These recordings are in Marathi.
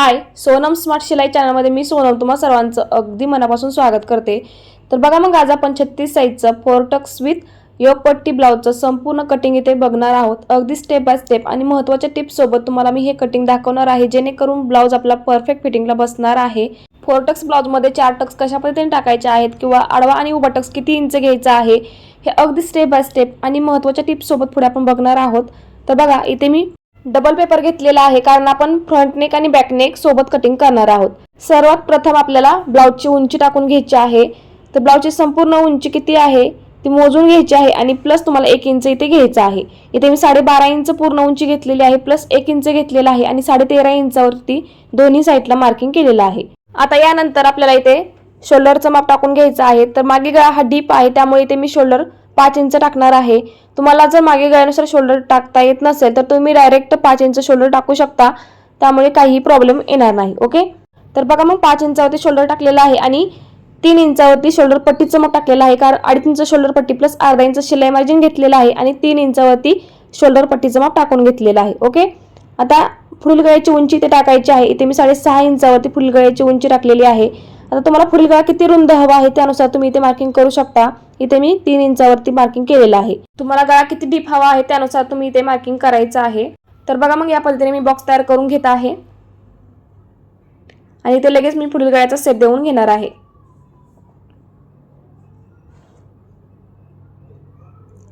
हाय सोनम स्मार्ट शिलाई चॅनलमध्ये मी सोनम तुम्हा सर्वांचं अगदी मनापासून स्वागत करते. तर बघा मग आज आपण छत्तीस साईजचं फोरटक्स विथ योगपट्टी ब्लाऊजचं संपूर्ण कटिंग इथे बघणार आहोत. अगदी स्टेप बाय स्टेप आणि महत्त्वाच्या टिप्ससोबत तुम्हाला मी हे कटिंग दाखवणार आहे जेणेकरून ब्लाऊज आपला परफेक्ट फिटिंगला बसणार आहे. फोरटक्स ब्लाऊजमध्ये चार टक्स कशा पद्धतीने टाकायचे आहेत किंवा आडवा आणि उभा टक्स किती इंच घ्यायचा आहे हे अगदी स्टेप बाय स्टेप आणि महत्त्वाच्या टिप्ससोबत पुढे आपण बघणार आहोत. तर बघा इथे मी डबल पेपर घेतलेला आहे कारण आपण फ्रंट नेक आणि बॅक नेक सोबत कटिंग करणार आहोत. सर्वात प्रथम आपल्याला ब्लाऊजची उंची टाकून घ्यायची आहे. तर ब्लाऊजची संपूर्ण उंची किती आहे? ती मोजून घ्यायची आहे आणि प्लस तुम्हाला एक इंच इथे घ्यायचं आहे. इथे मी साडेबारा इंच पूर्ण उंची घेतलेली आहे प्लस एक इंच घेतलेला आहे आणि साडे तेरा इंचावरती दोन्ही साईडला मार्किंग केलेलं आहे. आता यानंतर आपल्याला इथे शोल्डरचं माप टाकून घ्यायचं आहे. तर मागे गळा हा डीप आहे त्यामुळे इथे मी शोल्डर पाच इंच टाकणार आहे. तुम्हाला जर मागे गळ्यानुसार शोल्डर टाकता येत नसेल तर तुम्ही डायरेक्ट पाच इंच शोल्डर टाकू शकता. त्यामुळे काहीही प्रॉब्लेम येणार नाही ओके तर बघा मग पाच इंचावरती शोल्डर टाकलेला आहे आणि तीन इंचावरती शोल्डर पट्टीचं मग टाकलेलं आहे. कारण अडीच इंच शोल्डर पट्टी प्लस अर्धा इंच शिलाई मार्जिन घेतलेलं आहे आणि तीन इंचावरती शोल्डर पट्टीचं माप टाकून घेतलेलं आहे ओके आता फुलगळ्याची उंची इथे टाकायची आहे. इथे मी साडेसहा इंचावरती फुलगळ्याची उंची टाकलेली आहे. आता तुम्हाला पुढील गळा किती रुंद हवा आहे त्यानुसार तुम्ही इथे मार्किंग करू शकता. इथे मी तीन इंचावरती मार्किंग केलेलं आहे. तुम्हाला गळा किती डीप हवा आहे त्यानुसार तुम्ही इथे मार्किंग करायचं आहे. तर बघा मग या पद्धतीने मी बॉक्स तयार करून घेत आहे. आणि इथे लगेच मी पुढील गळ्याचा सेट देऊन घेणार आहे.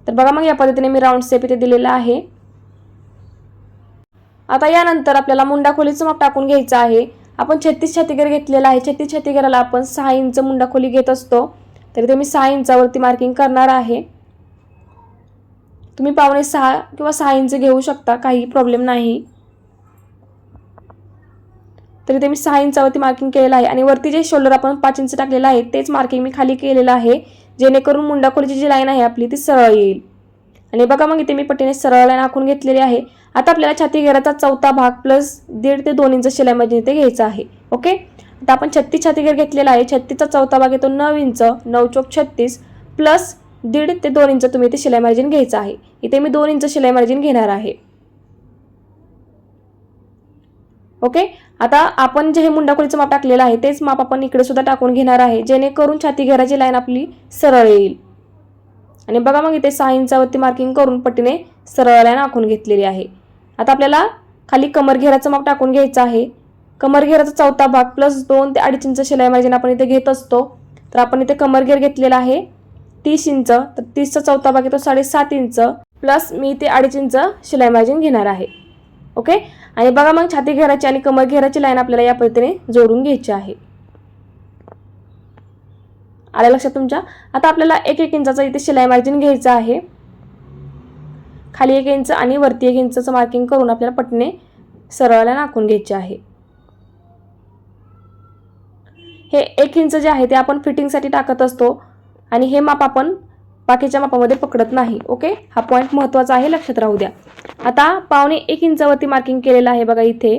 तर बघा मग या पद्धतीने मी राऊंड सेप इथे दिलेला आहे. आता यानंतर आपल्याला मुंडा खोलीचं माप टाकून घ्यायचं आहे. आपण छत्तीस छातीगर घेतलेला आहे. छत्तीस छातीगराला आपण सहा इंच मुंडाखोली घेत असतो. तर इथे मी सहा इंचावरती मार्किंग करणार आहे. तुम्ही पावणे सहा किंवा सहा इंच घेऊ शकता. काही प्रॉब्लेम नाही. तर इथे मी सहा इंचावरती मार्किंग केलेलं आहे. आणि वरती जे शोल्डर आपण पाच इंच टाकलेलं आहे तेच मार्किंग मी खाली केलेलं आहे. जेणेकरून मुंडाखोलीची जी लाईन आहे आपली ती सरळ येईल. आणि बघा मग इथे मी पट्टीने सरळ लाईन आखून घेतलेली आहे. आता आपल्याला छाती घेराचा चौथा भाग प्लस दीड ते दोन इंच शिलाई मार्जिन इथे घ्यायचा आहे. ओके आता आपण छत्तीस छातीघेर घेतलेला आहे. छत्तीसचा चौथा भाग येतो नऊ इंच नऊ चौक छत्तीस प्लस दीड ते दोन इंच तुम्ही इथे शिलाई मार्जिन घ्यायचं आहे. इथे मी दोन इंच शिलाई मार्जिन घेणार आहे. ओके आता आपण जे हे मुंडाखोळीचं माप टाकलेलं आहे तेच माप आपण इकडे सुद्धा टाकून घेणार आहे. जेणेकरून छाती घेराची लाईन आपली सरळ येईल. आणि बघा मग इथे सहा इंचावरती मार्किंग करून पट्टीने सरळ लाईन आखून घेतलेली आहे. आता आपल्याला खाली कमर घेराचं माप टाकून घ्यायचं आहे. कमर घेराचा चौथा भाग प्लस दोन ते अडीच इंच शिलाई मार्जिन आपण इथे घेत असतो. तर आपण इथे कमरघेर घेतलेला आहे. तीस इंच तर तीसचा चौथा भाग येतो साडेसात इंच. प्लस मी इथे अडीच इंच शिलाई मार्जिन घेणार आहे. ओके आणि बघा मग छाती घेराची आणि कमर घेराची लाईन आपल्याला या पद्धतीने जोडून घ्यायची आहे. आल्या लक्षात तुमच्या? आता आपल्याला एक एक इंचाचं इथे शिलाई मार्जिन घ्यायचं आहे. खाली एक इंच आणि वरती एक इंचचं मार्किंग करून आपल्याला पटणे सरळला नाकून घ्यायचे आहे. हे एक इंच जे आहे ते आपण फिटिंगसाठी टाकत असतो आणि हे माप आपण बाकीच्या मापामध्ये पकडत नाही. ओके हा पॉईंट महत्त्वाचा आहे लक्षात राहू द्या. आता पावणे एक इंचावरती मार्किंग केलेलं आहे बघा इथे.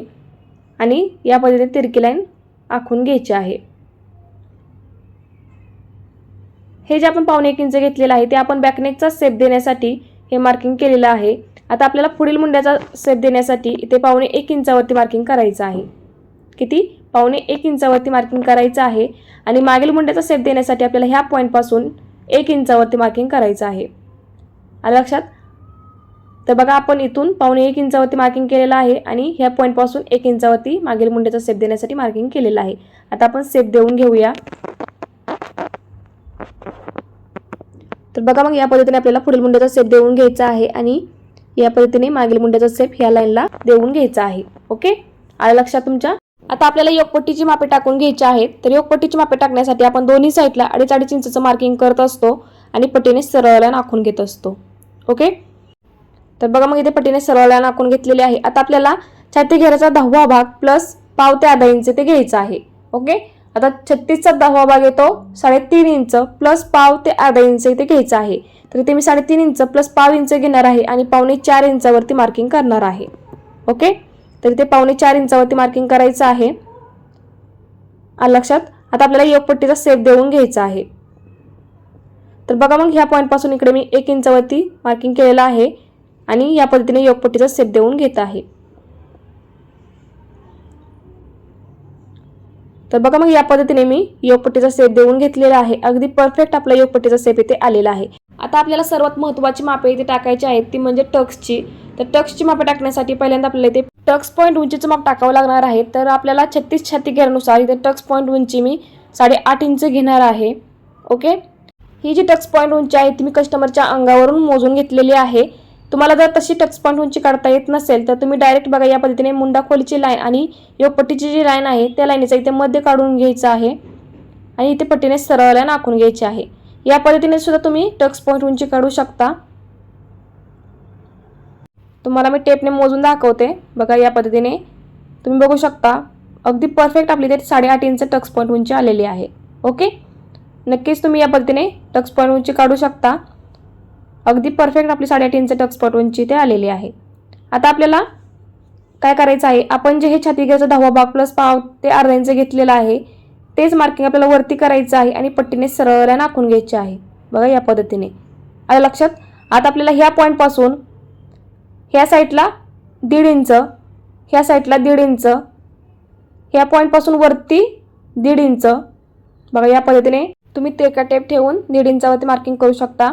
आणि या पद्धतीने तिरकी लाईन आखून घ्यायची आहे. हे जे आपण पावणे एक इंच घेतलेलं आहे ते आपण बॅकनेकचा सेप देण्यासाठी हे मार्किंग केलेलं आहे. आता आपल्याला पुढील मुंड्याचा सेप देण्यासाठी इथे पावणे एक इंचावरती मार्किंग करायचं आहे. किती? पावणे एक इंचावरती मार्किंग करायचं आहे. आणि मागील मुंड्याचा सेप देण्यासाठी आपल्याला ह्या पॉईंटपासून एक इंचावरती मार्किंग करायचं आहे. आलं लक्षात? तर बघा आपण इथून पावणे एक इंचावरती मार्किंग केलेलं आहे आणि ह्या पॉईंटपासून एक इंचावरती मागील मुंड्याचा सेप देण्यासाठी मार्किंग केलेलं आहे. आता आपण सेप देऊन घेऊया. तर बघा मग या पद्धतीने आपल्याला पुढील मुंड्याचा सेप देऊन घ्यायचा आहे आणि या पद्धतीने मागील मुंड्याचा सेप ह्या लाईनला देऊन घ्यायचा आहे. ओके आलं लक्षात तुमच्या? आता आपल्याला योगपट्टीची मापे टाकून घ्यायची आहेत. तर योगपट्टीची मापे टाकण्यासाठी आपण दोन्ही साईडला अडीच अडीच इंचचं मार्किंग करत असतो आणि पट्टीने सरळ लाईन आखून घेत असतो. ओके तर बघा मग इथे पट्टीने सरळ लाईन आखून घेतलेली आहे. आता आपल्याला छाती घेराचा दहावा भाग प्लस पाव ते आधा इंच ते घ्यायचं आहे. ओके आता छत्तीसचा दहावा भाग येतो. साडेतीन इंच प्लस पाव ते अर्धा इंच इथे घ्यायचं आहे. तर इथे मी साडेतीन इंच प्लस पाव इंच घेणार आहे आणि पावणे चार इंचावरती मार्किंग करणार आहे. ओके? तर इथे पावणे चार इंचावरती मार्किंग करायचं आहे. लक्षात? आता आपल्याला योगपट्टीचा सेप देऊन घ्यायचा आहे. तर बघा मग ह्या पॉईंटपासून इकडे मी एक इंचावरती मार्किंग केलेलं आहे आणि या पद्धतीने योगपट्टीचा सेप देऊन घेत आहे. तर बघा मग या पद्धतीने मी योगपट्टीचा सेप देऊन घेतलेला आहे. अगदी परफेक्ट आपला योगपट्टीचा सेप इथे आलेला आहे. आता आपल्याला सर्वात महत्त्वाची मापे इथे टाकायची आहेत ती म्हणजे टक्सची. तर टक्सची मापे टाकण्यासाठी पहिल्यांदा आपल्याला इथे टक्स पॉईंट उंचीचं माप टाकावं लागणार आहे. तर आपल्याला छत्तीस छाती घेण्यानुसार इथे टक्स पॉईंट उंची मी साडेआठ इंच घेणार आहे. ओके? ही जी टक्स पॉईंट उंची आहे ती मी कस्टमरच्या अंगावरून मोजून घेतलेली आहे. तुम्हाला जर तशी टक्स पॉईंट उंची काढता येत नसेल तर तुम्ही डायरेक्ट बघा या पद्धतीने मुंडा खोलीची लाईन आणि योगपट्टीची जी लाईन आहे त्या लाईनीचा इथे मध्य काढून घ्यायचं आहे आणि इथे पट्टीने सरळ लाईन आखून घ्यायची आहे. या पद्धतीने सुद्धा तुम्ही टक्स पॉईंट उंची काढू शकता. तुम्हाला मी टेपने मोजून दाखवते. बघा या पद्धतीने तुम्ही बघू शकता अगदी परफेक्ट आपली ते साडेआठ इंच टक्स पॉईंट उंची आलेली आहे. ओके नक्कीच तुम्ही या पद्धतीने टक्स पॉईंट उंची काढू शकता. अगदी परफेक्ट आपली साडेआठ इंच टक्स पटवूनची ते आलेली आहे. आता आपल्याला काय करायचं आहे? आपण जे हे छातीघ्याचं दहावा भाग प्लस पाव ते अर्धा इंच घेतलेलं आहे तेच मार्किंग आपल्याला वरती करायचं आहे आणि पट्टीने सरळ आखून घ्यायचे आहे. बघा या पद्धतीने. आता लक्षात आता आपल्याला ह्या पॉईंटपासून ह्या साईडला दीड इंच ह्या साईडला दीड इंच ह्या पॉईंटपासून वरती दीड इंच. बघा या पद्धतीने तुम्ही तेका टेप ठेवून दीड इंचावरती मार्किंग करू शकता.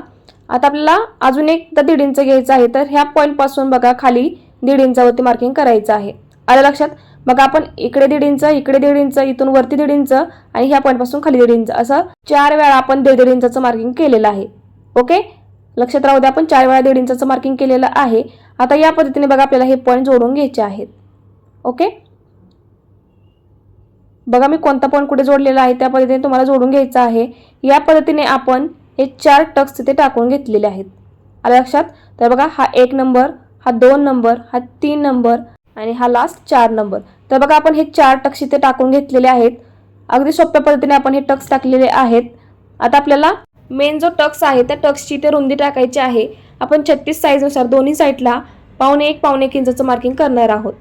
आता आपल्याला अजून एकदा दीड इंच घ्यायचं आहे तर ह्या पॉईंटपासून बघा खाली दीड इंचावरती मार्किंग करायचं आहे. आलं लक्षात? मग आपण इकडे दीड इंच इकडे दीड इंच इथून वरती दीड इंच आणि ह्या पॉईंटपासून खाली दीड इंच. असं चार वेळा आपण दीड दीड इंचाचं मार्किंग केलेलं आहे. ओके? लक्षात राहू द्या आपण चार वेळा दीड इंचाचं मार्किंग केलेलं आहे. आता या पद्धतीने बघा आपल्याला हे पॉईंट जोडून घ्यायचे आहेत. ओके? बघा मी कोणता पॉईंट कुठे जोडलेला आहे त्या पद्धतीने तुम्हाला जोडून घ्यायचं आहे. या पद्धतीने आपण हे चार टक्स तिथे टाकून घेतलेले आहेत. आलं लक्षात? तर बघा हा एक नंबर हा दोन नंबर हा तीन नंबर आणि हा लास्ट चार नंबर. तर बघा आपण हे चार टक्स इथे टाकून घेतलेले आहेत. अगदी सोप्या पद्धतीने आपण हे टक्स टाकलेले आहेत. आता आपल्याला मेन जो टक्स आहे त्या टक्सची इथे रुंदी टाकायची आहे. आपण छत्तीस साईजनुसार दोन्ही साईडला पावणे एक पावणे एक इंचाचं मार्किंग करणार आहोत.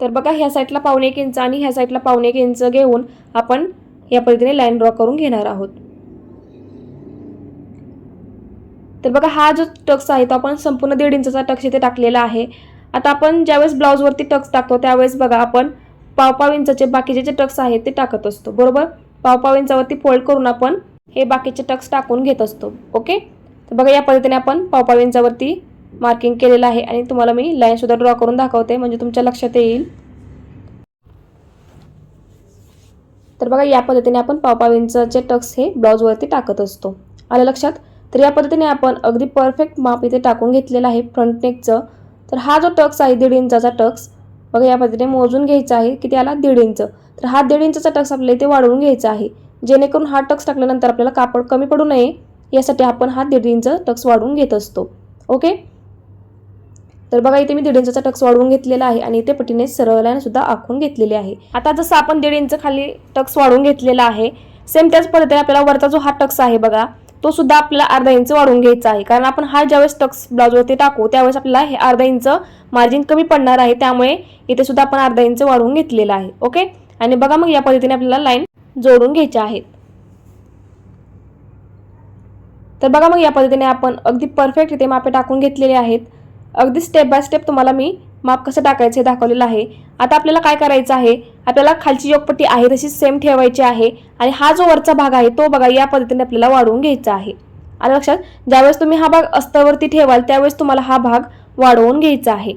तर बघा ह्या साईडला पावणे एक इंच आणि ह्या साईडला पावणे एक इंच घेऊन आपण या पद्धतीने लाईन ड्रॉ करून घेणार आहोत. तर बघा हा जो टक्स आहे तो आपण संपूर्ण दीड इंचा टक्स इथे टाकलेला आहे. आता आपण ज्यावेळेस ब्लाऊजवरती टक्स टाकतो त्यावेळेस बघा आपण पाव पाव इंचाचे बाकीचे जे टक्स आहेत ते टाकत असतो. बरोबर? पाव पाव इंचावरती फोल्ड करून आपण हे बाकीचे टक्स टाकून घेत असतो. ओके? तर बघा या पद्धतीने आपण पाव पाव इंचावरती मार्किंग केलेलं आहे आणि तुम्हाला मी लाईनसुद्धा ड्रॉ करून दाखवते म्हणजे तुमच्या लक्षात येईल. तर बघा या पद्धतीने आपण पाव पाव इंचाचे टक्स हे ब्लाऊजवरती टाकत असतो. आलं लक्षात? तर या पद्धतीने आपण अगदी परफेक्ट माप इथे टाकून घेतलेलं आहे फ्रंट नेकचं तर हा जो टक्स आहे दीड इंचाचा टक्स बघा या पद्धतीने मोजून घ्यायचा आहे की त्याला दीड इंच. तर हा दीड इंचाचा टक्स आपल्याला इथे वाढवून घ्यायचा आहे. जेणेकरून हा टक्स टाकल्यानंतर आपल्याला कापड कमी पडू नये. यासाठी आपण हा दीड इंच टक्स वाढवून घेत असतो. ओके तर बघा इथे मी दीड इंचाचा टक्स वाढवून घेतलेला आहे आणि इथे पटीने सरळ लाईन सुद्धा आखून घेतलेली आहे. आता जसं आपण दीड इंच खाली टक्स वाढवून घेतलेला आहे सेम त्याच पद्धतीने आपल्याला वरचा जो हा टक्स आहे बघा तो सुद्धा आपल्याला अर्धा इंच वाढवून घ्यायचा आहे. कारण आपण हा ज्यावेळेस टक्स ब्लाऊजवरती टाकू त्यावेळेस आपल्याला हे अर्धा इंच मार्जिन कमी पडणार आहे. त्यामुळे इथे सुद्धा आपण अर्धा इंच वाढवून घेतलेला आहे. ओके आणि बघा मग या पद्धतीने आपल्याला लाईन जोडून घ्यायच्या आहेत. तर बघा मग या पद्धतीने आपण अगदी परफेक्ट इथे मापे टाकून घेतलेले आहेत. अगदी स्टेप बाय स्टेप तुम्हाला मी माप कसं टाकायचं हे दाखवलेलं आहे. आता आपल्याला काय करायचं आहे? आपल्याला खालची योगपट्टी आहे तशीच सेम ठेवायची आहे आणि हा जो वरचा भाग आहे तो बघा या पद्धतीने आपल्याला वाढवून घ्यायचा आहे. आलं लक्षात ज्यावेळेस तुम्ही हा भाग अस्तावरती ठेवाल त्यावेळेस तुम्हाला हा भाग वाढवून घ्यायचा आहे.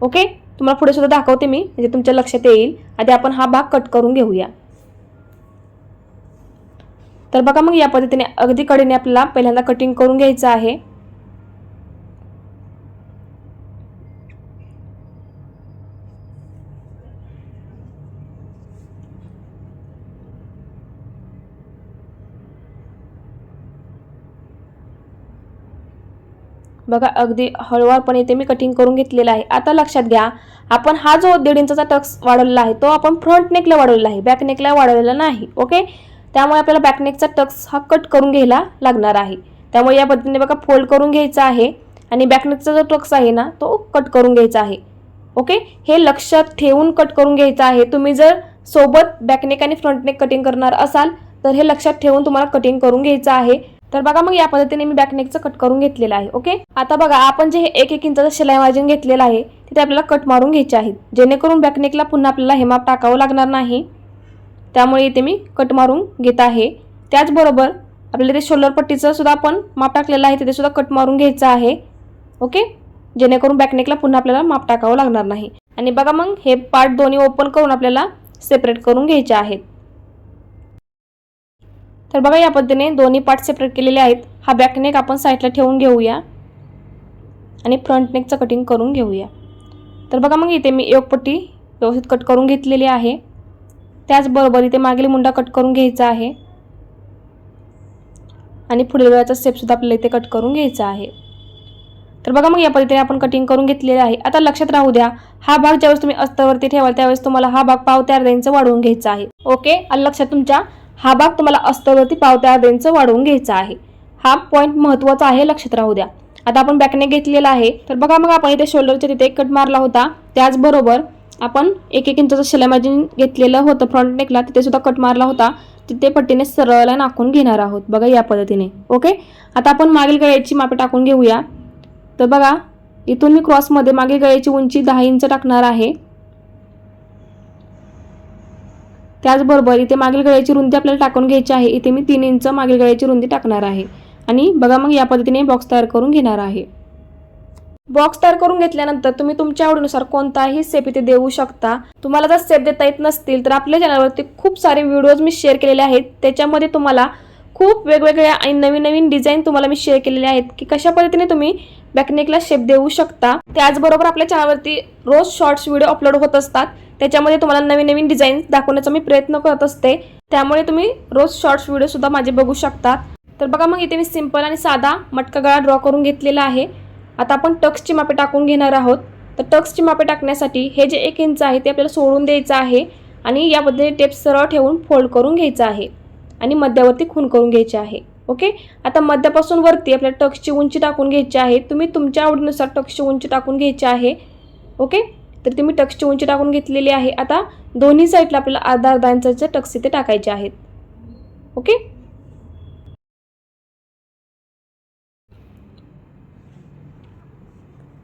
ओके? तुम्हाला पुढे सुद्धा दाखवते मी म्हणजे तुमच्या लक्षात येईल. आधी आपण हा भाग कट करून घेऊया. तर बघा मग या पद्धतीने अगदी कडेने आपल्याला पहिल्यांदा कटिंग करून घ्यायचं आहे. बघा अगदी हळूवारपणे इथे मी कटिंग करून घेतलेलं आहे. आता लक्षात घ्या आपण हा जो दीड इंचा टक्स वाढवलेला आहे तो आपण फ्रंट नेकला वाढवलेला आहे बॅक नेकला वाढवलेला नाही ओके त्यामुळे आपल्याला बॅक नेकचा टक्स हा कट करून घ्यायला लागणार आहे. त्यामुळे या पद्धतीने बघा फोल्ड करून घ्यायचा आहे आणि बॅकनेकचा जो टक्स आहे ना तो कट करून घ्यायचा आहे ओके हे लक्षात ठेवून कट करून घ्यायचं आहे. तुम्ही जर सोबत बॅकनेक आणि फ्रंटनेक कटिंग करणार असाल तर हे लक्षात ठेवून तुम्हाला कटिंग करून घ्यायचं आहे. तर बघा मग या पद्धतीने मी बॅकनेकचं कट करून घेतलेलं आहे ओके आता बघा आपण जे हे एक एक इंचाचं शिलाई मार्जिन घेतलेलं आहे तिथे आपल्याला कट मारून घ्यायचे आहेत. जेणेकरून बॅकनेकला पुन्हा आपल्याला हे माप टाकावं लागणार नाही. त्यामुळे इथे मी कट मारून घेत आहे. त्याचबरोबर आपल्याला इथे शोल्डर पट्टीचं सुद्धा आपण माप टाकलेलं आहे तिथे सुद्धा कट मारून घ्यायचं आहे ओके जेणेकरून बॅकनेकला पुन्हा आपल्याला माप टाकावं लागणार नाही. आणि बघा मग हे पार्ट दोन्ही ओपन करून आपल्याला सेपरेट करून घ्यायचे आहेत. तर बघा या पद्धतीने दोन्ही पार्ट सेपरेट केलेले आहेत. हा बॅकनेक आपण साईडला ठेवून घेऊया. आणि फ्रंट नेकचं कटिंग करून घेऊया. तर बघा मग इथे मी योगपट्टी व्यवस्थित कट करून घेतलेली आहे. त्याचबरोबर इथे मागील मुंडा कट करून घ्यायचा आहे. आणि पुढील वेळाचा स्टेपसुद्धा आपल्याला इथे कट करून घ्यायचा आहे. तर बघा मग या पद्धतीने आपण कटिंग करून घेतलेले आहे. आता लक्षात राहू द्या हा भाग ज्यावेळेस तुम्ही अस्तरवरती ठेवाल त्यावेळेस तुम्हाला हा भाग पावत्या तयार इंच वाढवून घ्यायचा आहे. ओके? आलं लक्षात तुमच्या? हा भाग तुम्हाला अस्तगती पावत्या अर्ध्या वाढवून घ्यायचा आहे. हा पॉईंट महत्त्वाचा आहे लक्षात राहू द्या. आता आपण बॅकने घेतलेला आहे. तर बघा मग आपण इथे शोल्डरच्या तिथे एक कट मारला होता. त्याचबरोबर आपण एक एक इंचाचं शिलाई घेतलेलं होतं फ्रंट नेकला तिथे सुद्धा कट मारला होता. तिथे पट्टीने सरळला नाकून घेणार आहोत. बघा या पद्धतीने. ओके आता आपण मागील गळ्याची मापे टाकून घेऊया. तर बघा इथून मी क्रॉसमध्ये मागील गळ्याची उंची दहा इंच टाकणार आहे. त्याचबरोबर इथे मागील गळ्याची रुंदी आपल्याला टाकून घ्यायची आहे. इथे मी तीन इंच मागील गळ्याची रुंदी टाकणार आहे. आणि बघा मग या पद्धतीने बॉक्स तयार करून घेणार आहे. बॉक्स तयार करून घेतल्यानंतर तुम्ही तुमच्या आवडीनुसार कोणताही सेप इथे देऊ शकता. तुम्हाला जर सेप देता येत नसतील तर आपल्या चॅनलवरती खूप सारे व्हिडिओज मी शेअर केलेले आहेत. त्याच्यामध्ये तुम्हाला खूप वेगवेगळ्या आणि नवीन नवीन डिझाईन तुम्हाला मी शेअर केलेले आहेत की कशा पद्धतीने तुम्ही बॅकनेकला शेप देऊ शकता. त्याचबरोबर आपल्या चॅनलवरती रोज शॉर्ट्स व्हिडिओ अपलोड होत असतात. त्याच्यामध्ये तुम्हाला नवीन नवीन डिझाईन दाखवण्याचा मी प्रयत्न करत असते. त्यामुळे तुम्ही रोज शॉर्ट्स व्हिडिओ सुद्धा माझे बघू शकतात तर बघा मग इथे मी सिंपल आणि साधा मटका गळा ड्रॉ करून घेतलेला आहे. आता आपण टक्सची मापे टाकून घेणार आहोत. तर टक्सची मापे टाकण्यासाठी हे जे एक इंच आहे ते आपल्याला सोडून द्यायचं आहे. आणि या पद्धतीने टेप सरळ ठेवून फोल्ड करून घ्यायचं आहे. आणि मध्यावरती खून करून घ्यायचे आहे. ओके? आता मध्यापासून वरती आपल्या टक्सची उंची टाकून घ्यायची आहे. तुम्ही तुमच्या आवडीनुसार टक्सची उंची टाकून घ्यायची आहे. ओके? तर तुम्ही टक्सची उंची टाकून घेतलेली आहे. आता दोन्ही साईडला आपल्याला अर्धा अर्धा इंचाचे टक्स इथे टाकायचे आहेत. ओके?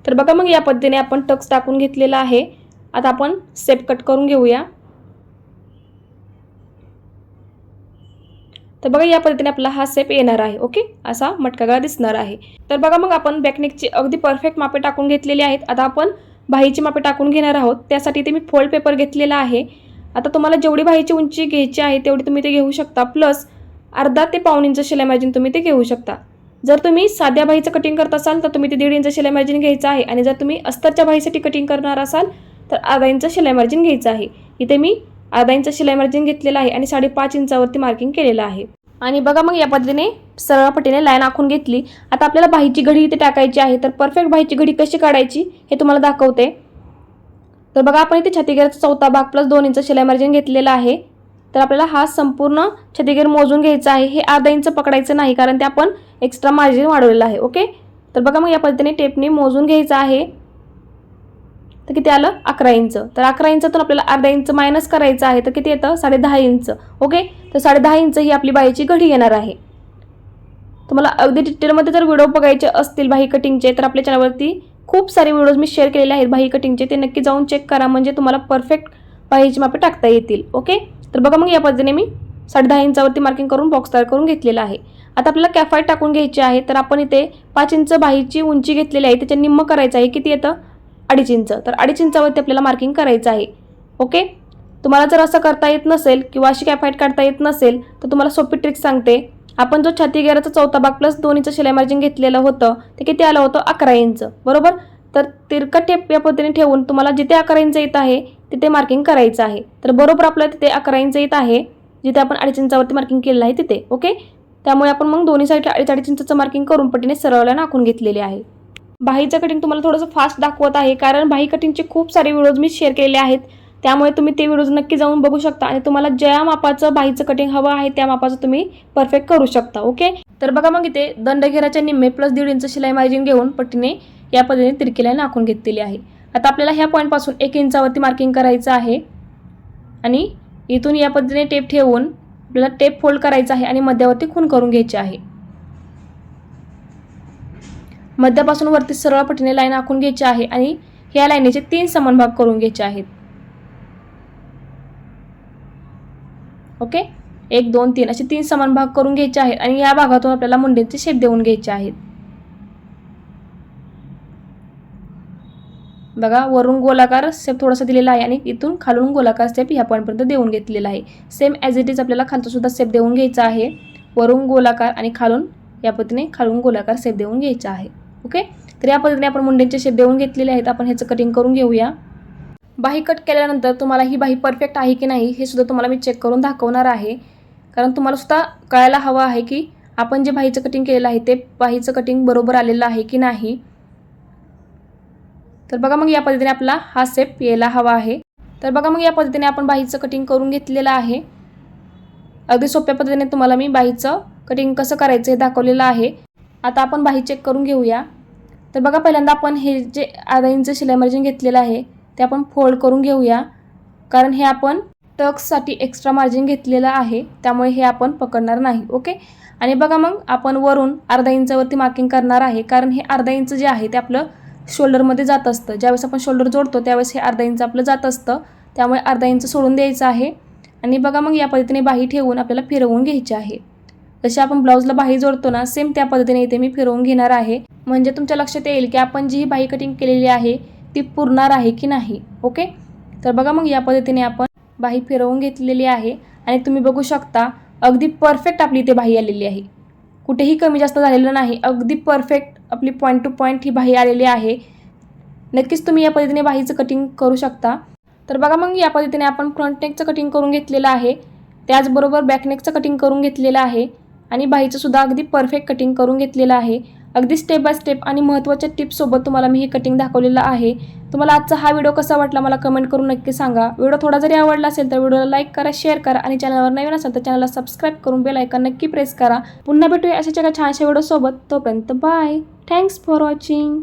तर बघा मग या पद्धतीने आपण टक्स टाकून घेतलेला आहे. आता आपण सेप कट करून घेऊया. तर बघा या पद्धतीने आपला हा सेप येणार आहे ओके असा मटका गळा दिसणार आहे. तर बघा मग आपण बॅकनेकची अगदी परफेक्ट मापे टाकून घेतलेली आहेत. आता आपण बाहीची मापे टाकून घेणार आहोत. त्यासाठी ते मी फोल्ड पेपर घेतलेला आहे. आता तुम्हाला जेवढी बाहीची उंची घ्यायची आहे तेवढी तुम्ही ते घेऊ शकता. प्लस अर्धा ते पाऊण इंच शिलाई मार्जिन तुम्ही ते घेऊ शकता. जर तुम्ही साध्या बाईचं कटिंग करत असाल तर तुम्ही ते दीड इंच शिलाई मार्जिन घ्यायचं आहे. आणि जर तुम्ही अस्तरच्या बाहीसाठी कटिंग करणार असाल तर अर्धा इंच शिलाई मार्जिन घ्यायचं आहे. इथे मी अर्धा इंच शिलाई मार्जिन घेतलेलं आहे आणि साडेपाच इंचावरती मार्किंग केलेलं आहे. आणि बघा मग या पद्धतीने सरळ पटीने लाईन आखून घेतली. आता आपल्याला बाहीची घडी इथे टाकायची आहे. तर परफेक्ट बाहीची घडी कशी काढायची हे तुम्हाला दाखवते. तर बघा आपण इथे छातीगेरचा चौथा भाग प्लस दोन इंच शिलाई मार्जिन घेतलेला आहे. तर आपल्याला हा संपूर्ण छतीगेर मोजून घ्यायचा आहे. हे अर्धा इंच पकडायचं नाही कारण ते आपण एक्स्ट्रा मार्जिन वाढवलेलं आहे. ओके तर बघा मग या पद्धतीने टेपने मोजून घ्यायचं आहे. तर किती आलं? अकरा इंच. तर अकरा इंचातून आपल्याला अर्धा इंच मायनस करायचं आहे तर किती येतं? साडे दहा इंच. ओके? तर साडे दहा इंच ही आपली बाईची घडी येणार आहे. तुम्हाला अगदी डिटेलमध्ये जर व्हिडिओ बघायचे असतील बाही कटिंगचे तर आपल्या चॅनलवरती खूप सारे व्हिडिओज मी शेअर केलेले आहेत बाही कटिंगचे ते नक्की जाऊन चेक करा म्हणजे तुम्हाला परफेक्ट बाहीची मापे टाकता येतील. ओके? तर बघा मग या पद्धतीने मी साडे दहा इंचावरती मार्किंग करून बॉक्स तयार करून घेतलेला आहे. आता आपल्याला कॅफाईट टाकून घ्यायची आहे तर आपण इथे पाच इंच बाहीची उंची घेतलेली आहे त्याच्या निम्म करायचं आहे. किती येतं? अडीच इंच. तर अडीच इंचावरती आपल्याला मार्किंग करायचं आहे. ओके तुम्हाला जर असं करता येत नसेल किंवा अशी कॅफाईट काढता येत नसेल तर तुम्हाला सोपी ट्रिक सांगते. आपण जो छाती गेराचा चौथा भाग प्लस दोन इंच शिलाई मार्जिन घेतलेलं होतं ते किती आलं होतं? अकरा इंच. बरोबर? तर तिरकट टेप या पद्धतीने ठेवून तुम्हाला जिथे अकरा इंच येत आहे तिथे मार्किंग करायचं आहे. तर बरोबर आपल्याला तिथे अकरा इंच येत आहे जिथे आपण अडीच इंचावरती मार्किंग केलेलं आहे तिथे. ओके त्यामुळे आपण मग दोन्ही साईडला अडीच अडीच इंचाचं मार्किंग करून पट्टीने सरळला नाखून घेतलेले आहे. बाहीचं कटिंग तुम्हाला थोडंसं फास्ट दाखवत आहे. कारण बाही कटिंगचे खूप सारे व्हिडिओज मी शेअर केलेले आहेत. त्यामुळे तुम्ही ते व्हिडिओज नक्की जाऊन बघू शकता. आणि तुम्हाला ज्या मापाचं बाहीचं कटिंग हवं आहे त्या मापाचं तुम्ही परफेक्ट करू शकता ओके तर बघा मग इथे दंडघेराच्या निम्मे प्लस दीड इंच शिलाई मार्जिन घेऊन पट्टीने या पद्धतीने तिरकी नाखून आखून घेतलेली आहे. आता आपल्याला ह्या पॉईंटपासून एक इंचावरती मार्किंग करायचं आहे. आणि इथून या पद्धतीने टेप ठेवून आपल्याला टेप फोल्ड करायचा आहे आणि मध्यावरती खून करून घ्यायची आहे. मध्यापासून वरती सरळ पटीने लाईन आखून घ्यायची आहे आणि ह्या लाईनीचे तीन समान भाग करून घ्यायचे आहेत. ओके? एक दोन तीन असे तीन समान भाग करून घ्यायचे आहेत आणि या भागातून आपल्याला मुंडेचे शेप देऊन घ्यायचे आहेत. बघा वरून गोलाकार स्टेप थोडासा दिलेला आहे आणि इथून खालून गोलाकार स्टेप ह्या पॉईंटपर्यंत देऊन घेतलेला आहे. सेम ॲज इट इज आपल्याला खालचा सुद्धा स्टेप देऊन घ्यायचा आहे. वरून गोलाकार आणि खालून या पद्धतीने खालून गोलाकार स्टेप देऊन घ्यायचा आहे. ओके? तर या पद्धतीने आपण मुंड्यांचे शेप देऊन घेतलेले आहेत. आपण ह्याचं कटिंग करून घेऊया. बाही कट केल्यानंतर तुम्हाला ही बाही परफेक्ट आहे की नाही हे सुद्धा तुम्हाला मी चेक करून दाखवणार आहे. कारण तुम्हाला सुद्धा कळायला हवं आहे की आपण जे बाहीचं कटिंग केलेलं आहे ते बाहीचं कटिंग बरोबर आलेलं आहे की नाही. तर बघा मग या पद्धतीने आपला हा सेप यायला हवा आहे. तर बघा मग या पद्धतीने आपण बाहीचं कटिंग करून घेतलेलं आहे. अगदी सोप्या पद्धतीने तुम्हाला मी बाहीचं कटिंग कसं करायचं हे दाखवलेलं आहे. आता आपण बाही चेक करून घेऊया. तर बघा पहिल्यांदा आपण हे जे अर्धा इंच शिलाई मार्जिन घेतलेलं आहे ते आपण फोल्ड करून घेऊया. कारण हे आपण टक्ससाठी एक्स्ट्रा मार्जिन घेतलेलं आहे त्यामुळे हे आपण पकडणार नाही ओके आणि बघा मग आपण वरून अर्धा इंचावरती मार्किंग करणार आहे कारण हे अर्धा इंच जे आहे ते आपलं शोल्डरमध्ये जात असतं. ज्यावेळेस आपण शोल्डर जोडतो त्यावेळेस हे अर्धा इंच आपलं जात असतं. त्यामुळे अर्धा इंच सोडून द्यायचं आहे. आणि बघा मग या पद्धतीने बाही ठेवून आपल्याला फिरवून घ्यायची आहे. जसे आपण ब्लाऊजला बाही जोडतो ना सेम त्या पद्धतीने इथे मी फिरवून घेणार आहे. म्हणजे तुमच्या लक्षात येईल की आपण जी ही बाही कटिंग केलेली आहे ती पुरणार आहे की नाही ओके तर बघा मग या पद्धतीने आपण बाही फिरवून घेतलेली आहे आणि तुम्ही बघू शकता अगदी परफेक्ट आपली इथे बाही आलेली आहे. कुठेही कमी जास्त झालेलं नाही अगदी परफेक्ट आपली पॉईंट टू पॉईंट ही बाही आलेली आहे. नक्कीच तुम्ही या पद्धतीने बाहीचं कटिंग करू शकता. तर बघा मग या पद्धतीने आपण फ्रंट नेकचं कटिंग करून घेतलेलं आहे. त्याचबरोबर बॅकनेकचं कटिंग करून घेतलेलं आहे. आणि बाहीचं सुद्धा अगदी परफेक्ट कटिंग करून घेतलेलं आहे. अगदी स्टेप बाय स्टेप आणि महत्त्वाच्या टिप्ससोबत तुम्हाला मी हे कटिंग दाखवलेलं आहे. तुम्हाला आजचा हा व्हिडिओ कसा वाटला मला कमेंट करून नक्की सांगा. व्हिडिओ थोडा जरी आवडला असेल तर व्हिडिओला लाईक करा शेअर करा आणि चॅनलवर नवीन असेल तर चॅनलला सबस्क्राईब करून बेल ऐकन नक्की प्रेस करा. पुन्हा भेटूया अशाच एका छानशा व्हिडिओसोबत तोपर्यंत बाय थँक्स फॉर वॉचिंग